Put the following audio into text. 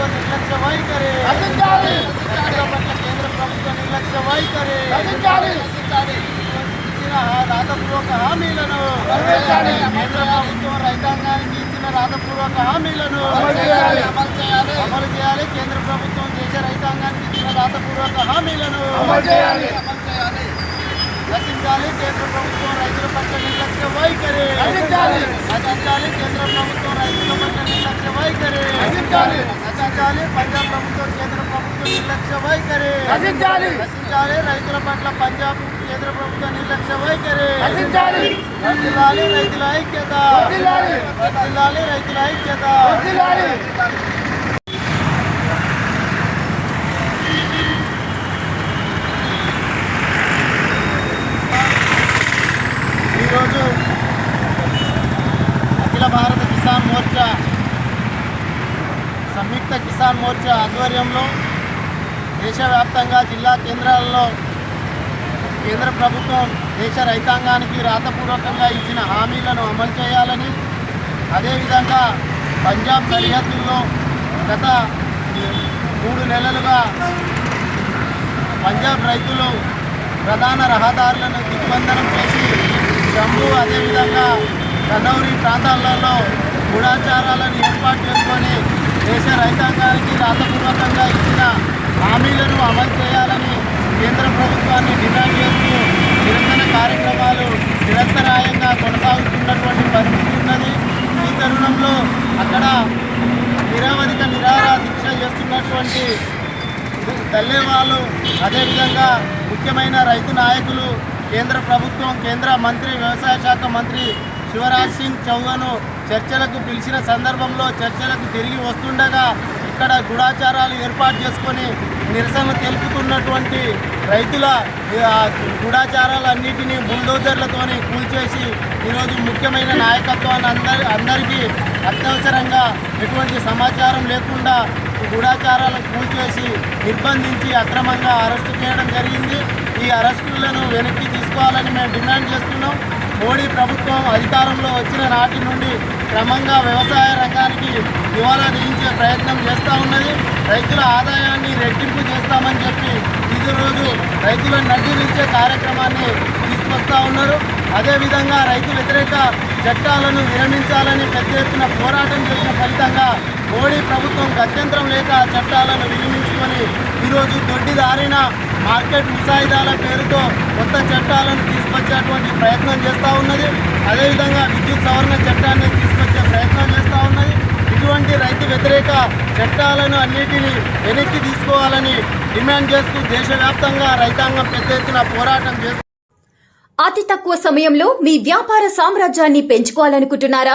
ప్రభుత్వ నిర్లక్ష్య వైఖరి రచించాలి. కేంద్ర ప్రభుత్వ నిర్లక్ష్య వైఖరి రచించాలి. ఇచ్చిన రాతపూర్వక హామీలను కేంద్ర ప్రభుత్వం రైతాంగానికి ఇచ్చిన రాతపూర్వక హామీలను అమలు చేయాలి. అమలు చేయాలి కేంద్ర ప్రభుత్వం దేశ రైతాంగానికి ఇచ్చిన రాతపూర్వక హామీలను అమలు చేయాలి. రచించాలి కేంద్ర ప్రభుత్వం రైతుల పట్ల నిర్లక్ష్య వైఖరి రచించాలి కేంద్ర ప్రభుత్వం రైతుల పట్ల నిర్లక్ష్య వైఖరి రచించాలి. రచించాలి పంజాబ్ ప్రభుత్వం కేంద్ర ప్రభుత్వం నిర్లక్ష్య వైఖరి రచించాలి. రచించాలి రైతుల పట్ల పంజాబ్ కేంద్ర ప్రభుత్వ నిర్లక్ష్య వైఖరి రచించాలి. వర్ధిల్లాలి రైతుల ఐక్యత వర్ధిల్లాలి. వర్ధిల్లాలి రైతుల ఐక్యత వర్ధిల్లాలి. ఈరోజు అఖిల భారత కిసాన్ మోర్చా సంయుక్త కిసాన్ మోర్చా ఆధ్వర్యంలో దేశవ్యాప్తంగా జిల్లా కేంద్రాలలో కేంద్ర ప్రభుత్వం దేశ రైతాంగానికి రాతపూర్వకంగా ఇచ్చిన హామీలను అమలు చేయాలని అదేవిధంగా పంజాబ్ సరిహద్దుల్లో గత మూడు నెలలుగా పంజాబ్ రైతులు ప్రధాన రహదారులను దిగ్బంధనం చేసి జమ్మూ అదేవిధంగా కన్నౌరి ప్రాంతాలలో గూఢాచారాలను ఏర్పాటు చేసుకొని దేశ రైతాంగానికి రాతపూర్వకంగా ఇచ్చిన హామీలను అమలు చేయాలని కేంద్ర ప్రభుత్వాన్ని డిమాండ్ చేస్తూ నిరసన కార్యక్రమాలు నిరంతరాయంగా కొనసాగుతున్నటువంటి పరిస్థితి ఉన్నది. ఈ తరుణంలో అక్కడ నిరవధిక నిరాహార దీక్ష చేస్తున్నటువంటి దల్లేవాళ్ళు అదేవిధంగా ముఖ్యమైన రైతు నాయకులు కేంద్ర ప్రభుత్వం కేంద్ర మంత్రి వ్యవసాయ శాఖ మంత్రి శివరాజ్ సింగ్ చౌహాను చర్చలకు పిలిచిన సందర్భంలో చర్చలకు తిరిగి వస్తుండగా ఇక్కడ గూఢాచారాలు ఏర్పాటు చేసుకొని నిరసన తెలుపుతున్నటువంటి రైతుల ఆ, గూఢాచారాలన్నిటినీ బుల్డోజర్లతోని కూల్చేసి ఈరోజు ముఖ్యమైన నాయకత్వాన్ని అందరి అందరికీ అత్యవసరంగా ఎటువంటి సమాచారం లేకుండా ఈ గూఢాచారాలను కూల్చేసి నిర్బంధించి అక్రమంగా అరెస్టు చేయడం జరిగింది. ఈ అరెస్టులను వెనక్కి తీసుకోవాలని మేము డిమాండ్ చేస్తున్నాం. మోడీ ప్రభుత్వం అధికారంలో వచ్చిన నాటి నుండి క్రమంగా వ్యవసాయ రంగానికి దివాలా తీయించే ప్రయత్నం చేస్తూ ఉన్నది. రైతుల ఆదాయాన్ని రెట్టింపు చేస్తామని చెప్పి ఇది రోజు రైతులను నడ్డిరించే కార్యక్రమాన్ని తీసుకొస్తా ఉన్నారు. అదేవిధంగా రైతు వ్యతిరేక చట్టాలను విరమించాలని పెద్ద ఎత్తున పోరాటం చేసిన ఫలితంగా మోడీ ప్రభుత్వం గత్యంతరం లేక చట్టాలను విరమించుకొని ఈరోజు దొడ్డిదారిన మార్కెట్ ముసాయిదాల పేరుతో కొత్త చట్టాలను తీసుకొచ్చేటువంటి ప్రయత్నం చేస్తూ ఉన్నది. అదేవిధంగా విద్యుత్ సవరణ చట్టాన్ని తీసుకొచ్చే ప్రయత్నం చేస్తూ ఉన్నది. ఇటువంటి రైతు వ్యతిరేక చట్టాలను అన్నిటినీ వెనక్కి తీసుకోవాలని డిమాండ్ చేస్తూ దేశవ్యాప్తంగా రైతాంగం పెద్ద ఎత్తున పోరాటం చేస్తూ అతి తక్కువ సమయంలో మీ వ్యాపార సామ్రాజ్యాన్ని పెంచుకోవాలనుకుంటున్నారా?